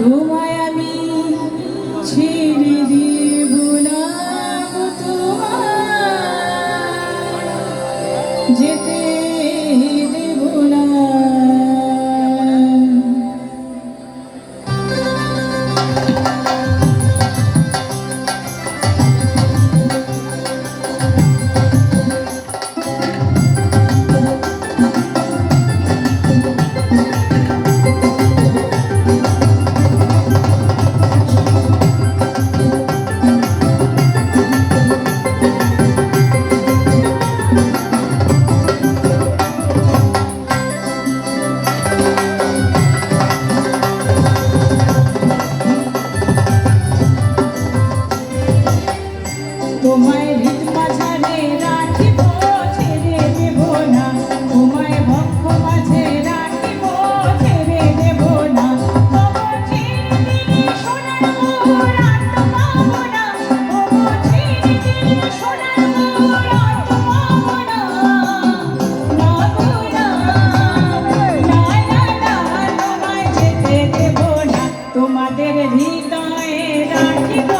plateau. তোমাদের হৃদয়ে রাখিব।